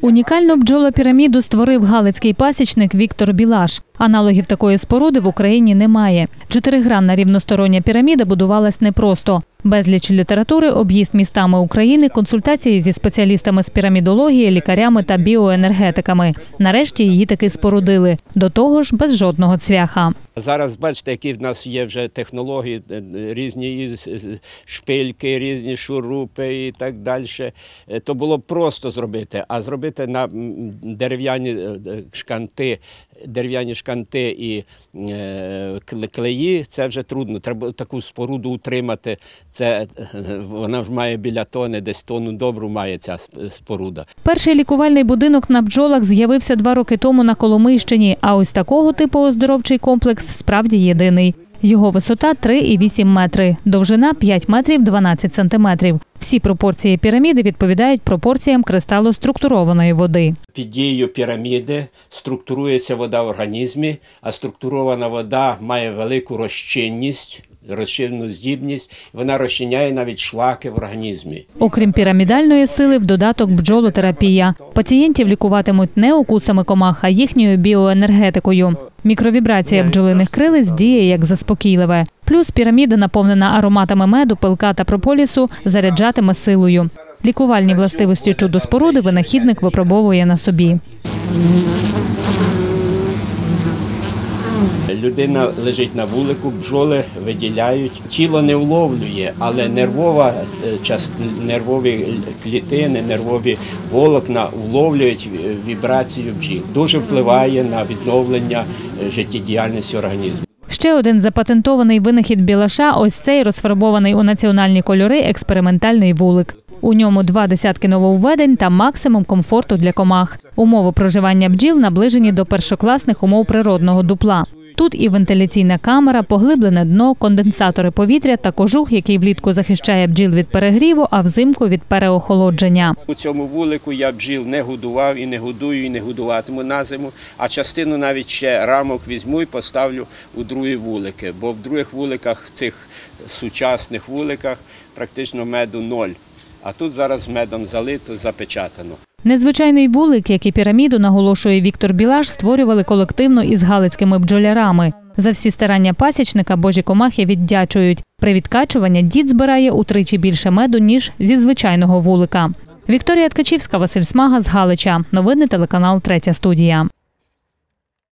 Унікальну бджолопіраміду створив галицький пасічник Віктор Білаш. Аналогів такої споруди в Україні немає. Чотиригранна рівностороння піраміда будувалась непросто. Безліч літератури, об'їзд містами України, консультації зі спеціалістами з пірамідології, лікарями та біоенергетиками. Нарешті її таки спорудили. До того ж, без жодного цвяха. Зараз бачите, які в нас є вже технології, е, різні шпильки, різні шурупи і так далі. Е, То було просто зробити, а зробити на дерев'яні е, шканти, дерев'яні шканти і клеї це вже трудно. Треба таку споруду утримати. Це вона ж має біля тони, десь тонну добру має ця споруда. Перший лікувальний будинок на бджолах з'явився два роки тому на Коломийщині, а ось такого типу оздоровчий комплекс справді єдиний. Його висота 3,8 метри, довжина 5 метрів 12 сантиметрів. Всі пропорції піраміди відповідають пропорціям кристалу структурованої води. Під дією піраміди структурується вода в організмі, а структурована вода має велику розчинність, розчинну здібність. Вона розчиняє навіть шлаки в організмі. Окрім пірамідальної сили, в додаток бджолотерапія. Пацієнтів лікуватимуть не укусами комах, а їхньою біоенергетикою. Мікровібрація бджолиних крилець діє як заспокійливе. Плюс піраміда, наповнена ароматами меду, пилка та прополісу, заряджатиме силою. Лікувальні властивості чудо-споруди винахідник випробовує на собі. Людина лежить на вулику, бджоли виділяють. Тіло не вловлює, але нервова е, нервові клітини, нервові волокна вловлюють е, вібрацію бджіл. Дуже впливає на відновлення е, життєдіяльності організму. Ще один запатентований винахід білаша – ось цей розфарбований у національні кольори експериментальний вулик. У ньому два десятки нововведень та максимум комфорту для комах. Умови проживання бджіл наближені до першокласних умов природного дупла. Тут і вентиляційна камера, поглиблене дно, конденсатори повітря та кожух, який влітку захищає бджіл від перегріву, а взимку від переохолодження. У цьому вулику я бджіл не годував і не годую, і не годуватиму на зиму. А частину навіть ще рамок візьму і поставлю у другі вулики. Бо в других вуликах, цих сучасних вуликах, практично меду ноль. А тут зараз медом залито, запечатано. Незвичайний вулик, як і піраміду, наголошує Віктор Білаш, створювали колективно із галицькими бджолярами. За всі старання пасічника божі комахи віддячують. При відкачуванні дід збирає утричі більше меду, ніж зі звичайного вулика. Вікторія Ткачівська, Василь Смага з Галича. Новини телеканал Третя студія.